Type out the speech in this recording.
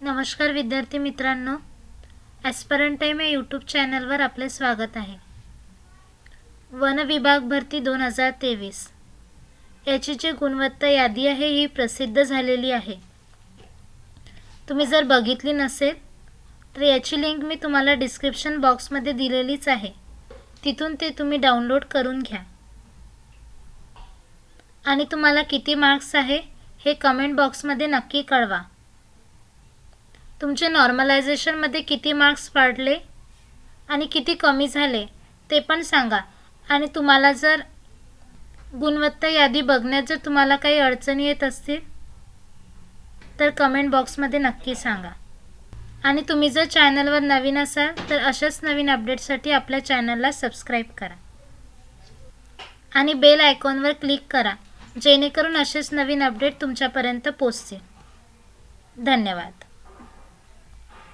नमस्कार विद्यार्थी मित्रांनो ॲस्परंट टाईम या यूट्यूब चॅनलवर आपले स्वागत आहे. वन विभाग भरती दोन हजार तेवीस. याची जी गुणवत्ता यादी आहे ही प्रसिद्ध झालेली आहे. तुम्ही जर बघितली नसेल तर याची लिंक मी तुम्हाला डिस्क्रिप्शन बॉक्समध्ये दिलेलीच आहे. तिथून ते तुम्ही डाउनलोड करून घ्या. आणि तुम्हाला किती मार्क्स आहे हे कमेंट बॉक्समध्ये नक्की कळवा. तुमचे नॉर्मलायझेशनमध्ये किती मार्क्स पाडले आणि किती कमी झाले ते पण सांगा. आणि तुम्हाला जर गुणवत्ता यादी बघण्यात जर तुम्हाला काही अडचणी येत असतील तर कमेंट बॉक्समध्ये नक्की सांगा. आणि तुम्ही जर चॅनलवर नवीन असाल तर अशाच नवीन अपडेटसाठी आपल्या चॅनलला सबस्क्राईब करा. आणि बेल आयकॉनवर क्लिक करा जेणेकरून असेच नवीन अपडेट तुमच्यापर्यंत पोचतील धन्यवाद.